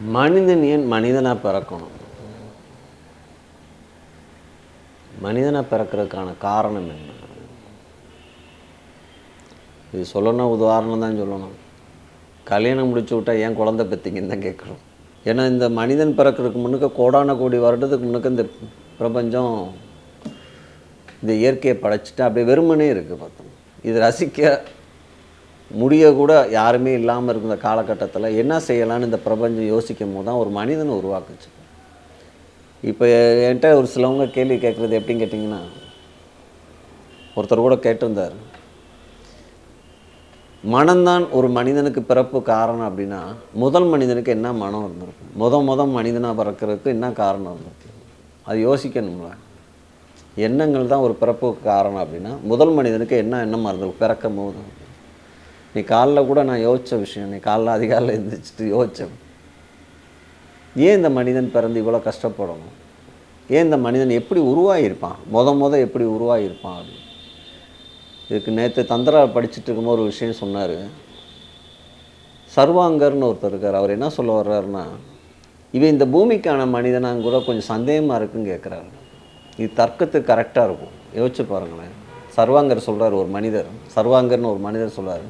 மனிதன் ஏன் மனிதனாக பிறக்கணும்? மனிதனாக பிறக்கிறதுக்கான காரணம் என்ன? இது சொல்லணும் உதாரணம் தான் சொல்லணும். கல்யாணம் முடிச்சு விட்டா ஏன் குழந்தை பெற்றிங்கன்னு தான் கேட்குறோம் ஏன்னா இந்த மனிதன் பிறக்கிறதுக்கு முன்னுக்க கோடான கோடி வருடத்துக்கு முன்னுக்க இந்த பிரபஞ்சம் இந்த இயற்கையை படைச்சிட்டு அப்படியே வெறுமனே இருக்குது பார்த்தோம். இது ரசிக்க முடிய கூட யாருமே இல்லாமல் இருக்கிற காலகட்டத்தில் என்ன செய்யலாம்னு இந்த பிரபஞ்சம் யோசிக்கும் போது தான் ஒரு மனிதனை உருவாக்குச்சு. இப்போ என்கிட்ட ஒரு சிலவங்க கேள்வி கேட்குறது எப்படின்னு கேட்டிங்கன்னா ஒருத்தர் கூட கேட்டிருந்தார். மனம்தான் ஒரு மனிதனுக்கு பிறப்பு காரணம் அப்படின்னா முதல் மனிதனுக்கு என்ன மனம் இருந்திருக்கு? முத முத மனிதனாக பிறக்கிறதுக்கு என்ன காரணம் இருந்திருக்கு? அது யோசிக்கணும்ல. எண்ணங்கள் தான் ஒரு பிறப்புக்கு காரணம் அப்படின்னா முதல் மனிதனுக்கு என்ன எண்ணமாக இருந்திருக்கு? பிறக்கும் போது. நீ காலைல கூட நான் யோசித்த விஷயம் நீ காலைல அதிகாலையில் எழுந்திரிச்சிட்டு யோசித்தேன் ஏன் இந்த மனிதன் பிறந்து இவ்வளோ கஷ்டப்படணும்? ஏன் இந்த மனிதன் எப்படி உருவாகியிருப்பான் மொத முத எப்படி உருவாகியிருப்பான் அப்படின்னு இதுக்கு நேற்று தந்திரா படிச்சுட்டு இருக்கும்போது ஒரு விஷயம் சொன்னார். சர்வாங்கர்னு ஒருத்தர் இருக்கார். அவர் என்ன சொல்ல வர்றாருன்னா இவன் இந்த பூமிக்கான மனிதனாங்க கூட கொஞ்சம் சந்தேகமாக இருக்குன்னு கேட்குறாரு இது தர்க்கத்துக்கு கரெக்டாக இருக்கும். யோசிச்சு பாருங்களேன். சர்வாங்கர் சொல்கிறார் ஒரு மனிதர். சர்வாங்கர்னு ஒரு மனிதர் சொல்கிறார்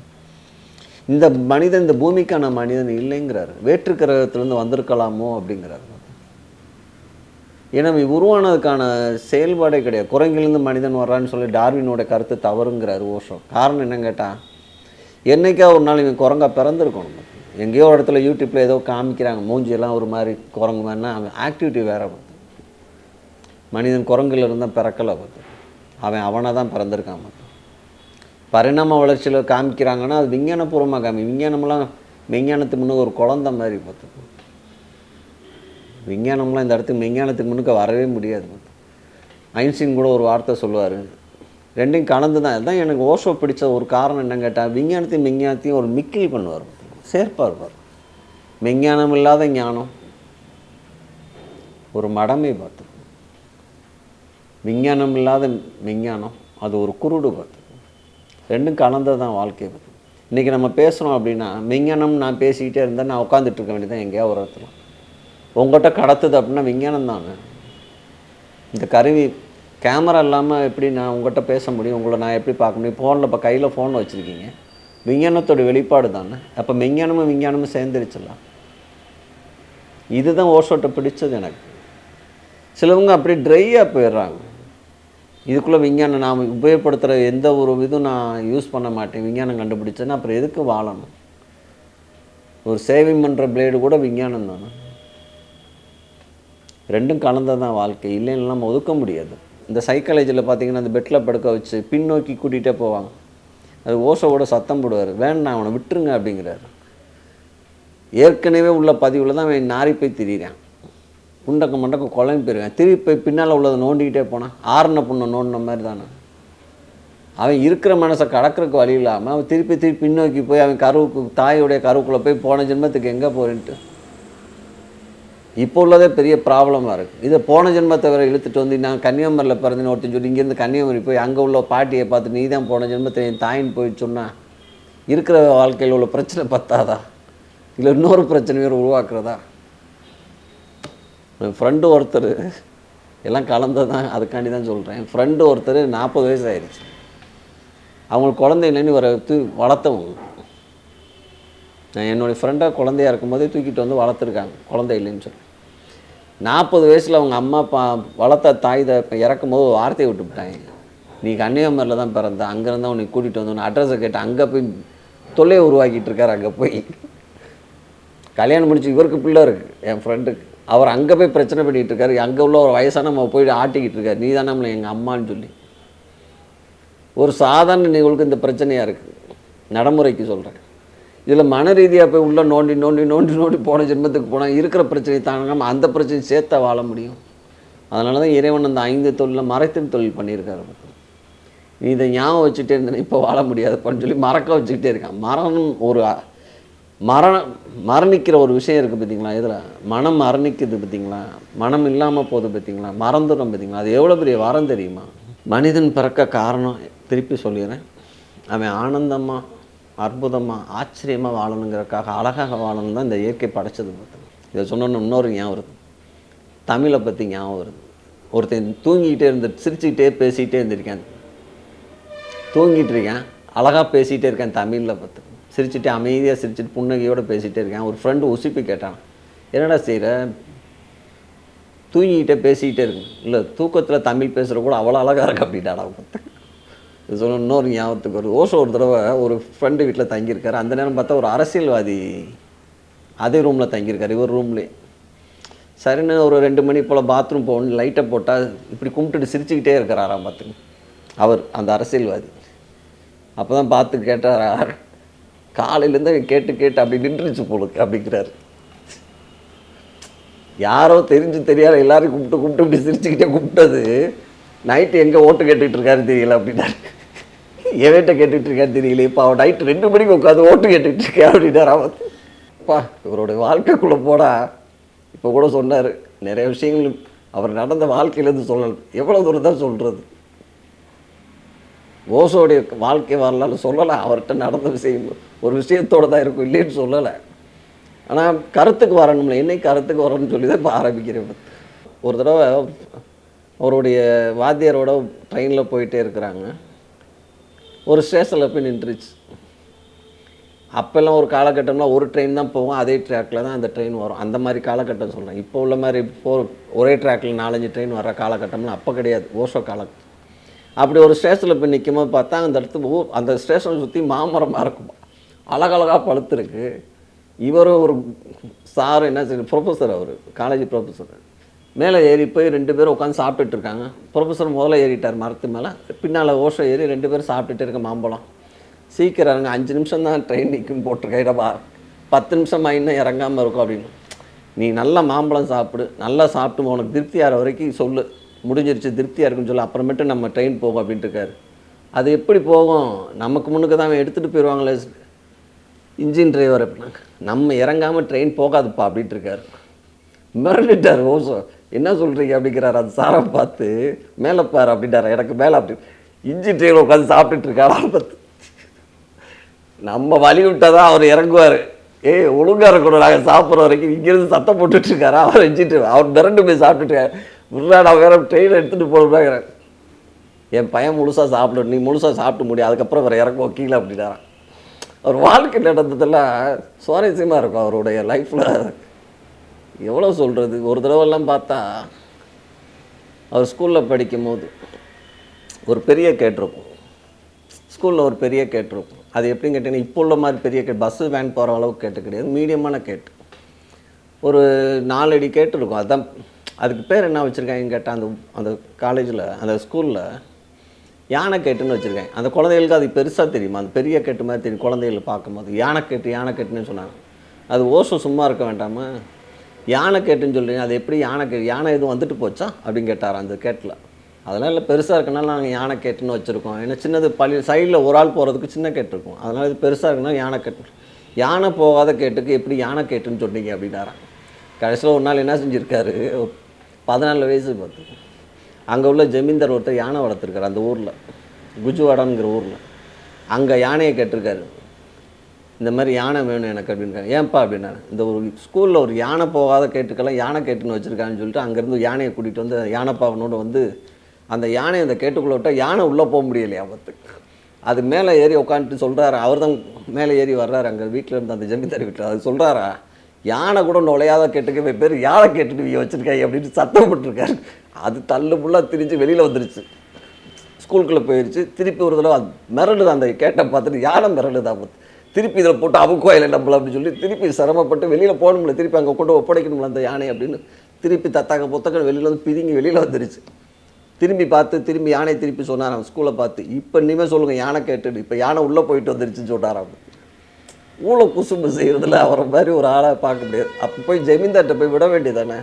இந்த மனிதன் இந்த பூமிக்கான மனிதன் இல்லைங்கிறாரு. வேற்று கிரகத்திலேருந்து வந்திருக்கலாமோ அப்படிங்கிறாரு. ஏன்னா உருவானதுக்கான செயல்பாடே கிடையாது. குரங்கிலிருந்து மனிதன் வர்றான்னு சொல்லி டார்வினோட கருத்து தவறுங்கிறாரு ஓஷம் காரணம் என்னன்னு கேட்டால் என்னைக்கா ஒரு நாள் இவன் குரங்கா பிறந்திருக்கணும். எங்கேயோ ஒரு இடத்துல யூடியூப்பில் ஏதோ காமிக்கிறாங்க. மூஞ்சியெல்லாம் ஒரு மாதிரி குரங்கு மாதிரினா அவன் ஆக்டிவிட்டி வேற பார்த்து மனிதன் குரங்குல இருந்தால் பிறக்கலை பார்த்து அவன். அவனை தான் பிறந்திருக்கான். பார்த்து பரிணாம வளர்ச்சியில் காமிக்கிறாங்கன்னா அது விஞ்ஞானபூர்வமாக காமி விஞ்ஞானம்லாம் விஞ்ஞானத்துக்கு முன்னே ஒரு குழந்த மாதிரி பார்த்துக்கோ விஞ்ஞானம்லாம் இந்த இடத்துக்கு விஞ்ஞானத்துக்கு முன்னுக்கு வரவே முடியாது ஐன்ஸ்டீன் கூட ஒரு வார்த்தை சொல்லுவார். ரெண்டையும் கலந்து தான். அதுதான் எனக்கு ஓஷோ பிடிச்ச ஒரு காரணம் என்னன்னு கேட்டால் விஞ்ஞானத்தையும் விஞ்ஞானத்தையும் ஒரு மிக்கில் பண்ணுவார் சேர்ப்பார் பார். விஞ்ஞானம் இல்லாத ஞானம். ஒரு மடமை பார்த்து. விஞ்ஞானம் இல்லாத விஞ்ஞானம் அது ஒரு குருடு பார்த்து. ரெண்டும் கலந்தது தான் வாழ்க்கை பார்த்து இன்றைக்கி நம்ம பேசுகிறோம் அப்படின்னா விஞ்ஞானம் நான் பேசிக்கிட்டே இருந்தால் நான் உட்காந்துட்டு இருக்க வேண்டியதான் எங்கேயா ஒரு இடத்துல. உங்கள்கிட்ட கடத்துது அப்படின்னா விஞ்ஞானம் தானே இந்த கருவி கேமரா இல்லாமல் எப்படி நான் உங்கள்கிட்ட பேச முடியும்? உங்களை நான் எப்படி பார்க்க முடியும்? ஃபோனில் இப்போ கையில் ஃபோன் வச்சுருக்கீங்க. விஞ்ஞானத்தோட வெளிப்பாடு தானே? அப்போ விஞ்ஞானமும் விஞ்ஞானமும் சேர்ந்துருச்சுலாம் இதுதான் ஓஷோட்டை பிடிச்சது எனக்கு. சிலவங்க அப்படி ட்ரையாக போயிடுறாங்க. இதுக்குள்ளே விஞ்ஞானம் நான் உபயோகப்படுத்துகிற எந்த ஒரு இதுவும் நான் யூஸ் பண்ண மாட்டேன். விஞ்ஞானம் கண்டுபிடிச்சேன்னா அப்புறம் எதுக்கு வாழணும்? ஒரு சேவிங் பண்ணுற பிளேடு கூட விஞ்ஞானம் தானே. ரெண்டும் கலந்ததான் வாழ்க்கை. இல்லைன்னு நம்ம ஒதுக்க முடியாது. இந்த சைக்காலஜியில் பார்த்தீங்கன்னா அந்த பெட்டில் படுக்க வச்சு பின்னோக்கி கூட்டிகிட்டே போவாங்க. அது ஓசோவோட சத்தம் போடுவார். வேண்டாம் அவனை விட்டுருங்க அப்படிங்கிறாரு. ஏற்கனவே உள்ள பதிவில் தான் அவன் நாரி போய் திரியிறான். புண்டக்க மண்டக்க குழம்பு போயிருக்கேன். திருப்பி போய் பின்னால் உள்ளதை நோண்டிக்கிட்டே போனான் ஆறுன புண்ணை நோண்டின மாதிரி தானே. அவன் இருக்கிற மனசை கடக்கிறதுக்கு வழி இல்லாமல் அவன் திருப்பி திருப்பி பின்னோக்கி போய் அவன் கருவுக்கு தாயோடைய கருவுக்குள்ளே போய் போன ஜென்மத்துக்கு எங்கே போகிறேன்ட்டு இப்போ உள்ளதே பெரிய ப்ராப்ளமாக இருக்குது இதை போன ஜென்மத்தை வேறு இழுத்துட்டு வந்து நான் கன்னியாகுமரியில் பிறந்தேன்னு ஒருத்தன் சொல்லி இங்கேருந்து கன்னியாகுமரி போய் அங்கே உள்ள பாட்டியை பார்த்து நீ தான் போன ஜென்மத்தை என் தாயின்னு போய் சொன்னால் இருக்கிற வாழ்க்கையில் உள்ள பிரச்சனை பத்தாதா? இல்லை இன்னொரு பிரச்சனை வேறு உருவாக்குறதா? என் ஃப்ரெண்டு ஒருத்தர் எல்லாம் கலந்து தான் அதுக்காண்டி தான் சொல்கிறேன் என் ஃப்ரெண்டு ஒருத்தர் நாற்பது வயசு ஆயிடுச்சு அவங்களுக்கு குழந்தை இல்லைன்னு தூ வளர்த்தவங்க. நான் என்னுடைய ஃப்ரெண்டாக குழந்தையா இருக்கும்போதே தூக்கிட்டு வந்து வளர்த்துருக்காங்க குழந்தை இல்லைன்னு சொல்லி. நாற்பது வயசில் அவங்க அம்மா அப்பா வளர்த்த தாய் இப்போ இறக்கும்போது வார்த்தையை விட்டுவிட்டாங்க நீ கன்னியாகுமரியில் தான் பிறந்த அங்கேருந்து உன்னை கூட்டிகிட்டு வந்து அட்ரஸை கேட்டு அங்கே போய் தொல்லையை உருவாக்கிட்டு இருக்கார் அங்கே போய். கல்யாணம் முடிச்சு இவருக்கு பிள்ளை இருக்குது என் ஃப்ரெண்டுக்கு அவர் அங்கே போய் பிரச்சனை பண்ணிகிட்டு இருக்காரு அங்கே உள்ள ஒரு வயசான நம்ம போய் ஆட்டிக்கிட்டு இருக்காரு. நீ தானே நம்மளை எங்கள் அம்மான்னு சொல்லி. ஒரு சாதாரண நிகழ்வுக்கு இந்த பிரச்சனையாக இருக்குது நடைமுறைக்கு சொல்கிறேன் இதில் மன ரீதியாக போய் உள்ளே நோண்டி நோண்டி நோண்டி நோண்டி போன ஜென்மத்துக்கு போனால் இருக்கிற பிரச்சனையை தாங்காமல் அந்த பிரச்சனையை சேர்த்தா வாழ முடியும். அதனால தான் இறைவன் அந்த ஐந்து தொழிலில் மறைத்தின் தொழில் பண்ணியிருக்காரு. நீ இதை ஞாபகம் வச்சுட்டே இருந்தேன். இப்போ வாழ முடியாதுப்பான்னு சொல்லி மறக்க வச்சுக்கிட்டே இருக்கான். மரணம் ஒரு மரண மரணிக்கிற ஒரு விஷயம் இருக்குது பார்த்தீங்களா இதில் மனம் மரணிக்குது பார்த்தீங்களா மனம் இல்லாமல் போகுது பார்த்தீங்களா மறந்துடும் பார்த்தீங்களா அது எவ்வளோ பெரிய வரம் தெரியுமா? மனிதன் பிறக்க காரணம் திருப்பி சொல்லிடுறேன். அவன் ஆனந்தமாக அற்புதமாக ஆச்சரியமாக வாழணுங்கிறதுக்காக அழகாக வாழணும் தான் இந்த இயற்கை படைச்சது பார்த்தோம் இதை சொன்னோன்னு இன்னொரு ஞாபகம் வருது. தமிழை பற்றி ஞாபகம் வருது. ஒருத்தன் தூங்கிக்கிட்டே இருந்து சிரிச்சுக்கிட்டே பேசிக்கிட்டே இருந்திருக்கேன். தூங்கிட்டு இருக்கேன். அழகாக பேசிகிட்டே இருக்கேன் தமிழில் பார்த்து. சிரிச்சுட்டு அமைதியாக சிரிச்சுட்டு புன்னகையோடு பேசிகிட்டே இருக்கேன். ஒரு ஃப்ரெண்டு உசுப்பி கேட்டான். என்னடா செய்கிற தூங்கிக்கிட்டே பேசிக்கிட்டே இருக்கு. இல்லை தூக்கத்தில் தமிழ் பேசுகிற கூட அவ்வளோ அழகாக இருக்கு அப்படின்டாடா பார்த்து இது சொன்ன இன்னொரு ஞாபகத்துக்கு வருது. ஓஷோ ஒரு தடவை ஒரு ஃப்ரெண்டு வீட்டில் தங்கியிருக்காரு. அந்த நேரம் பார்த்தா ஒரு அரசியல்வாதி அதே ரூமில் தங்கியிருக்காரு இவர் ரூம்லேயே சரின்னு ஒரு ரெண்டு மணி போல் பாத்ரூம் போகணும் லைட்டை போட்டால் இப்படி கும்பிட்டுட்டு சிரிச்சுக்கிட்டே இருக்கிறாராம் பார்த்துங்க அவர் அந்த அரசியல்வாதி. அப்போ தான் பார்த்து கேட்டாரா? காலையிலேருந்து கேட்டு கேட்டு அப்படி நின்றுச்சு போலுக்கு அப்படிங்கிறாரு. யாரோ தெரிஞ்சு தெரியாத எல்லாரையும் கூப்பிட்டு கூப்பிட்டு இப்படி சிரிச்சுக்கிட்டே கூப்பிட்டது நைட்டு எங்கே ஓட்டு கேட்டுட்டு இருக்காரு தெரியல அப்படின்னாரு. எவன்கிட்ட கேட்டுட்டு இருக்காரு தெரியல. இப்போ அவன் நைட்டு ரெண்டு மணிக்கு உட்காந்து ஓட்டு கேட்டுட்டு இருக்கேன் அப்படின்னாரு அவன் அப்பா இவருடைய வாழ்க்கைக்குள்ளே போடா இப்போ கூட சொன்னார். நிறைய விஷயங்கள் அவர் நடந்த வாழ்க்கையிலேருந்து சொல்லணும். எவ்வளோ தூரம் தான் சொல்கிறது ஓசோடைய வாழ்க்கை வரலாறு சொல்லலை. அவர்கிட்ட நடந்த விஷயம் ஒரு விஷயத்தோட தான் இருக்கும் இல்லைன்னு சொல்லலை. ஆனால் கருத்துக்கு வரணும்ல. என்னைக்கு கருத்துக்கு வரணும்னு சொல்லி தான் இப்போ ஆரம்பிக்கிறேன். ஒரு தடவை அவருடைய வாத்தியாரோட ட்ரெயினில் போயிட்டே இருக்கிறாங்க. ஒரு ஸ்டேஷனில் போய் நின்றுச்சு. அப்போல்லாம் ஒரு காலகட்டம்னா ஒரு ட்ரெயின் தான் போவோம் அதே ட்ராக்கில் தான் அந்த ட்ரெயின் வரும். அந்த மாதிரி காலகட்டம் சொல்கிறேன் இப்போ உள்ள மாதிரி இப்போ ஒரே ட்ராக்கில் நாலஞ்சு ட்ரெயின் வர காலகட்டம்லாம் அப்போ கிடையாது. ஓஷோ காலகட்டம். அப்படி ஒரு ஸ்டேஷனில் போய் நிற்கும் போது பார்த்தா அந்த இடத்து ஊர் அந்த ஸ்டேஷனை சுற்றி மாமரமாக இருக்கும்? அழகழகாக பழுத்துருக்கு. இவரும் ஒரு சார் என்ன செய்யணும் ப்ரொஃபஸர் அவர் காலேஜ் ப்ரொஃபஸர் மேலே ஏறி போய் ரெண்டு பேரும் உட்காந்து சாப்பிட்டுட்டு இருக்காங்க. ப்ரொஃபஸர் முதல்ல ஏறிட்டார் மரத்து மேலே. பின்னால் ஓஷம் ஏறி ரெண்டு பேரும் சாப்பிட்டுட்டு இருக்க மாம்பழம். சீக்கிரம் இறங்க அஞ்சு நிமிஷம் தான் ட்ரெயின் நிற்கும் போட்டிருக்கேடப்பா பத்து நிமிஷம் இன்னும் இறங்காமல் இருக்கும் அப்படின்னு. நீ நல்ல மாம்பழம் சாப்பிடு நல்லா சாப்பிட்டு உனக்கு திருப்தி ஆகிற வரைக்கும் சொல்லு. முடிஞ்சிருச்சு திருப்தியாக இருக்குன்னு சொல்லி அப்புறமேட்டு நம்ம ட்ரெயின் போகும் அப்படின்ட்டு இருக்காரு. அது எப்படி போகும்? நமக்கு முன்னுக்கு தான் அவன் எடுத்துகிட்டு போயிடுவாங்களே இன்ஜின் டிரைவர் அப்படின்னாங்க நம்ம இறங்காமல் ட்ரெயின் போகாதுப்பா அப்படின்ட்டு இருக்காரு. மிரண்டுட்டார் ஓசோ என்ன சொல்கிறீங்க அப்படிங்கிறாரு. அந்த சாரை பார்த்து மேலே பாரு அப்படின்ட்டார் எனக்கு மேலே அப்படி இன்ஜின் டிரைவர் உட்காந்து சாப்பிட்டுட்டு இருக்காரா. பார்த்து நம்ம வழி விட்டால் தான் அவர் இறங்குவார். ஏய் ஒழுங்கா இருக்கணும் நாங்கள் சாப்பிட்ற வரைக்கும் இங்கேருந்து சத்தம் போட்டுட்டு இருக்காரு. அவர் டிரைவர் அவர் மிரண்டு போய் சாப்பிட்டுட்டு விட்றா வேற ட்ரெயின் எடுத்துகிட்டு போகிறேன் என் பையன் முழுசாக சாப்பிடணும் நீ முழுசாக சாப்பிட்டு முடியும் அதுக்கப்புறம் வேறு இறக்குவோம் கீழே அப்படின்னாரான் அவர் வாழ்க்கை நடந்ததெல்லாம் சுவாரஸ்யமாக இருக்கும் அவருடைய லைஃப்பில் எவ்வளோ சொல்கிறது ஒரு தடவைலாம் பார்த்தா அவர் ஸ்கூலில் படிக்கும் போது ஒரு பெரிய கேட்டிருக்கும் ஸ்கூலில் ஒரு பெரிய கேட்டிருக்கும் அது எப்படின்னு கேட்டிங்கன்னா இப்போ உள்ள மாதிரி பெரிய கேட் பஸ்ஸு வேன் போகிற அளவுக்கு கேட்டு கிடையாது. மீடியமான கேட்டு ஒரு நாலடி கேட்டு இருக்கும். அதான் அதுக்கு பேர் என்ன வச்சுருக்காங்கன்னு கேட்டால் அந்த அந்த காலேஜில் அந்த ஸ்கூலில் யானை கேட்டுன்னு வச்சுருக்காங்க. அந்த குழந்தைகளுக்கு அது பெருசாக தெரியுமா? அந்த பெரிய கேட்டு மாதிரி தெரியும் குழந்தைகளை பார்க்கும்போது. யானை கேட்டு யானை கேட்டுன்னு சொன்னாங்க. அது ஓசம் சும்மா இருக்க வேண்டாமா? யானை கேட்டுன்னு சொல்கிறீங்க அது எப்படி யானை யானை எதுவும் வந்துட்டு போச்சா? அப்படின்னு கேட்டார் அந்த கேட்டில். அதெல்லாம் இல்லை பெருசாக இருக்கனால நாங்கள் யானை கேட்டுன்னு வச்சுருக்கோம். ஏன்னா சின்னது பள்ளி சைடில் ஒரு ஆள் போகிறதுக்கு சின்ன கேட்டு இருக்கும். அதனால் இது பெருசாக இருக்குன்னா யானை கேட்டு. யானை போகாத கேட்டுக்கு எப்படி யானை கேட்டுன்னு சொன்னீங்க அப்படின்னாராம் கடைசியில் ஒரு நாள் என்ன செஞ்சுருக்காரு? பதினாலு வயசு பார்த்து அங்கே உள்ள ஜமீன்தார் ஒருத்தர் யானை வளர்த்துருக்காரு அந்த ஊரில். குஜுவாடாங்கிற ஊரில். அங்கே யானையை கேட்டிருக்காரு. இந்த மாதிரி யானை வேணும் எனக்கு அப்படின்னு ஏன்ப்பா அப்படின்னா இந்த ஒரு ஸ்கூலில் ஒரு யானை போகாத கேட்டுக்கெல்லாம் யானை கேட்டுன்னு வச்சுருக்காங்கன்னு சொல்லிட்டு அங்கேருந்து யானையை கூட்டிகிட்டு வந்து யானைப்பாவனோட வந்து அந்த யானை அந்த கேட்டுக்குள்ளே விட்டால் யானை உள்ளே போக முடியலையா அவத்துக்கு அது மேலே ஏறி உட்காந்துட்டு சொல்கிறாரு அவர் தான் மேலே ஏறி வர்றாரு அங்கே வீட்டில் இருந்து அந்த ஜமீன்தார் வீட்டில் அது சொல்கிறாரா யானை கூட நுழையாத கேட்டுக்கு பேர் யானை கேட்டுட்டு நீ வச்சுருக்காய் அப்படின்னு சத்தம் போட்டிருக்காரு. அது தள்ளு புள்ளாக திரிஞ்சு வெளியில் வந்துருச்சு. ஸ்கூலுக்குள்ளே போயிடுச்சு திருப்பி ஒரு தடவை அது மிரளுது அந்த கேட்டை பார்த்துட்டு யானை மிரளுதா பார்த்து. திருப்பி இதில் போட்டு அவுக்குவாயில் நம்மள அப்படின்னு சொல்லி திருப்பி சிரமப்பட்டு வெளியில் போகணும்ல திருப்பி அங்கே கொண்டு ஒப்படைக்கணும்ல அந்த யானை அப்படின்னு திருப்பி தத்தாக்க புத்தகம் வெளியில் வந்து பிதுங்கி வெளியில் வந்துருச்சு. திரும்பி பார்த்து திரும்பி யானை திருப்பி சொன்னாராம் ஸ்கூலை பார்த்து. இப்போ இனிமேல் சொல்லுங்கள் யானை கேட்டுட்டு இப்போ யானை உள்ளே போயிட்டு வந்துருச்சுன்னு சொன்னாராம் ஊழ குசும்பு செய்கிறதுல அவரை மாதிரி ஒரு ஆளை பார்க்க முடியாது. அப்போ போய் ஜமீன்தார்கிட்ட போய் விட வேண்டியதானே?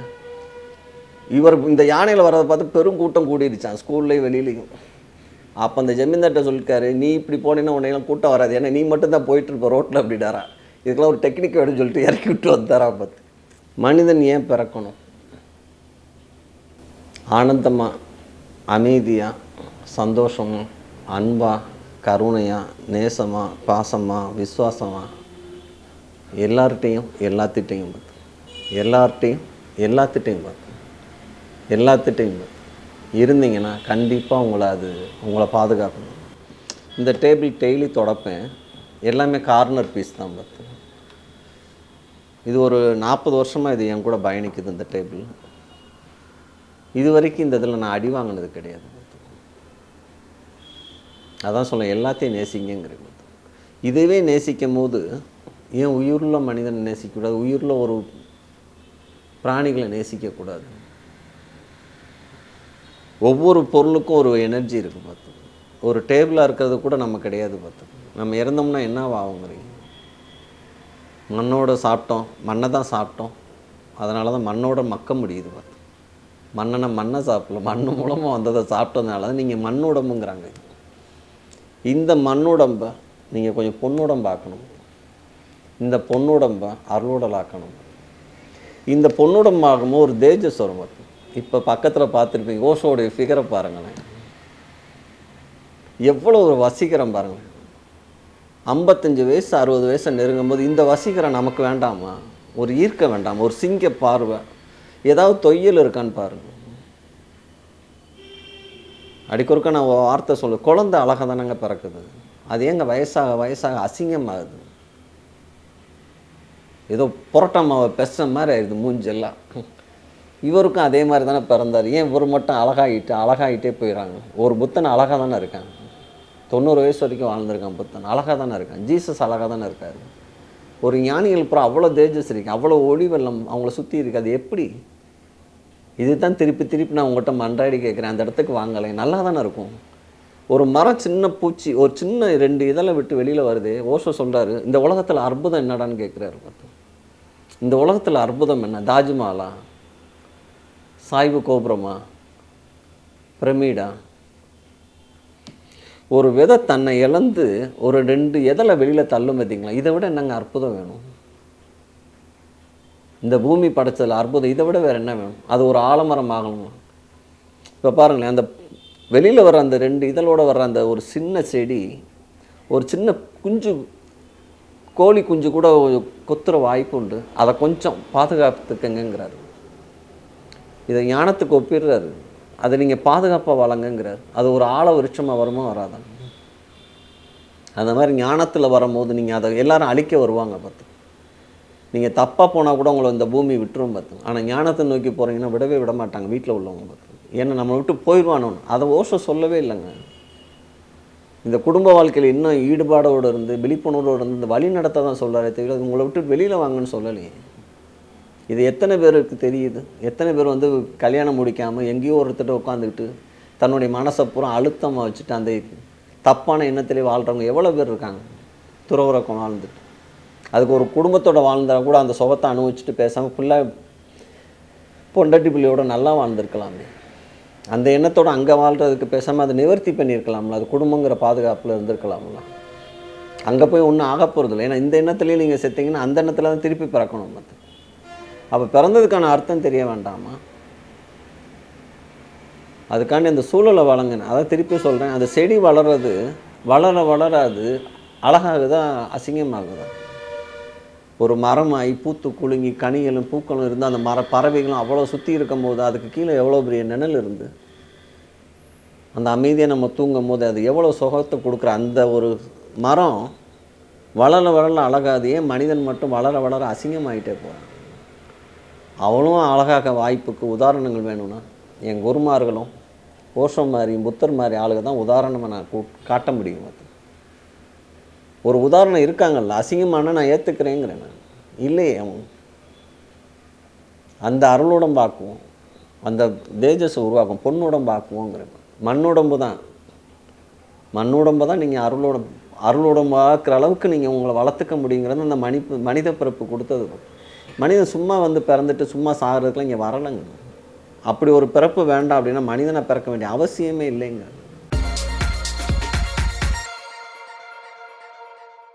இவர் இந்த யானையில் வரதை பார்த்து பெரும் கூட்டம் கூடிருச்சான் ஸ்கூல்லையும் வெளியிலையும். அப்போ அந்த ஜமீன்தார்கிட்ட சொல்லியிருக்காரு நீ இப்படி போனீங்கன்னா உன்னையெல்லாம் கூட்டம் வராது. ஏன்னா நீ மட்டும் தான் போயிட்டு இருப்ப ரோட்டில் அப்படிடாரா இதுக்கெல்லாம் ஒரு டெக்னிக் வேணும்னு சொல்லிட்டு இறக்கி விட்டு வந்தாரா பார்த்து. மனிதன் ஏன் பிறக்கணும்? ஆனந்தமாக அமைதியாக சந்தோஷமாக அன்பாக கருணையாக நேசமாக பாசமாக விஸ்வாசமாக எல்லார்கிட்டையும் எல்லாத்திட்டையும் பார்த்து. எல்லார்ட்டையும் எல்லாத்துட்டையும் பார்த்து. எல்லாத்துட்டையும் பார்த்து. இருந்தீங்கன்னா கண்டிப்பாக உங்களை அது உங்களை பாதுகாக்கணும். இந்த டேபிள் டெய்லி தொடப்பேன். எல்லாமே கார்னர் பீஸ் தான் பார்த்து. இது ஒரு நாற்பது வருஷமாக இது என் கூட பயணிக்குது இந்த டேபிள். இது வரைக்கும் இந்த இதில் நான் அடி வாங்கினது கிடையாது அதான் சொல்ல எல்லாத்தையும் நேசிங்கிறது இதுவே நேசிக்கும் போது ஏன் உயிருள்ள மனிதனை நேசிக்கக்கூடாது? உயிருள்ள ஒரு பிராணிகளை நேசிக்கக்கூடாது. ஒவ்வொரு பொருளுக்கும் ஒரு எனர்ஜி இருக்குது பார்த்து ஒரு டேபிளாக இருக்கிறது கூட நம்ம கிடையாது பார்த்து நம்ம இறந்தோம்னா என்ன ஆகுங்கிறீங்க? மண்ணோட சாப்பிட்டோம் மண்ணை தான் சாப்பிட்டோம். அதனால தான் மண்ணோட மக்க முடியுது பார்த்து மண்ணனை மண்ணை சாப்பிடல மண் மூலமாக வந்ததை சாப்பிட்டதுனால தான் நீங்கள் மண்ணுடம்புங்கிறாங்க இந்த மண்ணுடம்பை நீங்கள் கொஞ்சம் பொண்ணுடம்பாக்கணும் இந்த பொண்ணுடம்பை அருளுடலாக்கணும். இந்த பொண்ணுடம்பாகும் ஒரு தேஜஸ் வரும் இப்போ பக்கத்தில் பார்த்துருப்பீங்க ஓஷோடைய ஃபிகரை பாருங்களேன். எவ்வளோ ஒரு வசீகரம் பாருங்கள் ஐம்பத்தஞ்சு வயசு அறுபது வயசை நெருங்கும் போது இந்த வசீகரம் நமக்கு வேண்டாமா? ஒரு ஈர்க்க வேண்டாமா? ஒரு சிங்க பார்வை. ஏதாவது தொய்யல் இருக்கான்னு பாருங்க. அடிக்கொருக்க நான் வார்த்தை சொல்லு குழந்தை அழகாக தானங்க பிறக்குது. அது ஏங்க வயசாக வயசாக அசிங்கமாகுது? ஏதோ புரட்டம்மாவை பெச மாதிரி ஆயிடுது மூஞ்செல்லாம். இவருக்கும் அதே மாதிரி தானே பிறந்தார். ஏன் இவர் மட்டும் அழகாகிட்டு அழகாகிட்டே போயிடறாங்க ஒரு புத்தன் அழகாக தானே இருக்காங்க தொண்ணூறு வயசு வரைக்கும் வாழ்ந்திருக்கான் புத்தன். அழகாக தானே இருக்கான். ஜீசஸ் அழகாக தானே இருக்கார். ஒரு ஞானிகள் அப்புறம் அவ்வளோ தேஜஸ் இருக்கு. அவ்வளோ ஒளி வெள்ளம் அவங்கள சுற்றி இருக்காது அது எப்படி? இதுதான் திருப்பி திருப்பி நான் உங்கள்கிட்ட மன்றாடி கேட்குறேன். அந்த இடத்துக்கு வாங்கலை. நல்லா தானே இருக்கும். ஒரு மரம் சின்ன பூச்சி ஒரு சின்ன ரெண்டு இதழை விட்டு வெளியில் வருது. ஓஷோ சொல்கிறாரு இந்த உலகத்தில் அற்புதம் என்னடான்னு கேட்குறாரு. பார்த்து. இந்த உலகத்தில் அற்புதம் என்ன? தாஜ்மஹாலா? சாய்வு கோபுரமா? பிரமிடா? ஒரு விதை தன்னை இழந்து ஒரு ரெண்டு எதில் வெளியில் தள்ளும் பார்த்தீங்களா? இதை விட என்னங்க அற்புதம் வேணும்? இந்த பூமி படைச்சதில் அற்புதம் இதை விட வேறு என்ன வேணும்? அது ஒரு ஆலமரம் ஆகணுமா? இப்போ பாருங்களேன் அந்த வெளியில் வர அந்த ரெண்டு இதழோட வர்ற அந்த ஒரு சின்ன செடி ஒரு சின்ன குஞ்சு கோழி குஞ்சு கூட கொத்துற வாய்ப்பு உண்டு. அதை கொஞ்சம் பாதுகாத்துக்கங்கிறாரு இதை ஞானத்துக்கு ஒப்பிடுறாரு. அதை நீங்கள் பாதுகாப்பாக வழங்குங்கிறார். அது ஒரு ஆழ விருட்சமாக வருமா வராதான் அந்த மாதிரி ஞானத்தில் வரும்போது நீங்கள் அதை எல்லாரும் அழிக்க வருவாங்க பார்த்து. நீங்கள் தப்பாக போனால் கூட உங்களை இந்த பூமி விட்டுரும் பார்த்து. ஆனால் ஞானத்தை நோக்கி போகிறீங்கன்னா விடவே விட மாட்டாங்க வீட்டில் உள்ளவங்க பார்த்து. ஏன்னா நம்ம விட்டு போயிடுவானோன்னு. அதை ஓஷம் சொல்லவே இல்லைங்க. இந்த குடும்ப வாழ்க்கையில் இன்னும் ஈடுபாடோடு இருந்து விழிப்புணர்வோடு இருந்து இந்த வழி நடத்த தான் சொல்கிறாரே தவிர உங்களை விட்டு வெளியில் வாங்கன்னு சொல்லலையே. இது எத்தனை பேருக்கு தெரியுது? எத்தனை பேர் வந்து கல்யாணம் முடிக்காமல் எங்கேயோ ஒருத்தர் உட்காந்துக்கிட்டு தன்னுடைய மனசை பூரா அழுத்தமாக வச்சுட்டு அந்த தப்பான எண்ணத்திலே வாழ்கிறவங்க எவ்வளோ பேர் இருக்காங்க? துறவுறக்கம் வாழ்ந்துட்டு. அதுக்கு ஒரு குடும்பத்தோட வாழ்ந்தால் கூட அந்த சுகத்தை அனுபவிச்சுட்டு பேசாமல் ஃபுல்லாக பொண்டட்டி பிள்ளையோட நல்லா வாழ்ந்துருக்கலாமே. அந்த எண்ணத்தோடு அங்கே வாழ்கிறதுக்கு பேசாமல் அதை நிவர்த்தி பண்ணியிருக்கலாம்ல. அது குடும்பங்கிற பாதுகாப்பில் இருந்திருக்கலாம்ல. அங்கே போய் ஒன்றும் ஆக போகிறதில்ல ஏன்னா இந்த எண்ணத்துலேயே நீங்கள் செத்தீங்கன்னா அந்த எண்ணத்தில் தான் திருப்பி பிறக்கணும் மற்ற அப்போ பிறந்ததுக்கான அர்த்தம் தெரிய வேண்டாமா? அதுக்காண்டி அந்த சூழலை வழங்கினேன். அதான் திருப்பி சொல்கிறேன் அந்த செடி வளர்றது வளர வளராது அழகாகுதா அசிங்கமாகுதா? ஒரு மரமாகி பூத்து குலுங்கி கனிகளும் பூக்களும் இருந்து அந்த மர பறவைகளும் அவ்வளோ சுற்றி இருக்கும் போது அதுக்கு கீழே எவ்வளோ பெரிய நிழல் இருந்து? அந்த அமைதியை நம்ம தூங்கும் போது அது எவ்வளோ சுகத்தை கொடுக்குற அந்த ஒரு மரம் வளர வளர அழகாது ஏன் மனிதன் மட்டும் வளர வளர அசிங்கமாகிட்டே போகிறான் அவளும் அழகாக வாய்ப்புக்கு உதாரணங்கள் வேணும்னா என் குருமார்களும் கோஷம் மாதிரி புத்தர் மாதிரி ஆளுக தான் உதாரணமாக நான் கூ காட்ட முடியும் அது ஒரு உதாரணம் இருக்காங்கல்ல அசிங்கமான நான் ஏற்றுக்கிறேங்கிறேன் நான். இல்லையே அவன். அந்த அருளுடம் பார்க்குவோம் அந்த தேஜஸை உருவாக்கும் பொண்ணுடன் பார்க்குவோங்கிறேன் மண்ணுடம்பு தான். மண்ணுடம்பு தான் நீங்கள் அருளோடம் அருளுடம்பாக்குற அளவுக்கு நீங்கள் உங்களை வளர்த்துக்க முடியுங்கிறது அந்த மணி மனித பிறப்பு கொடுத்தது. மனிதன் சும்மா வந்து பிறந்துட்டு சும்மா சாகிறதுக்குலாம் இங்கே வரலைங்க. அப்படி ஒரு பிறப்பு வேண்டாம் அப்படின்னா மனிதனை பிறக்க வேண்டிய அவசியமே இல்லைங்க.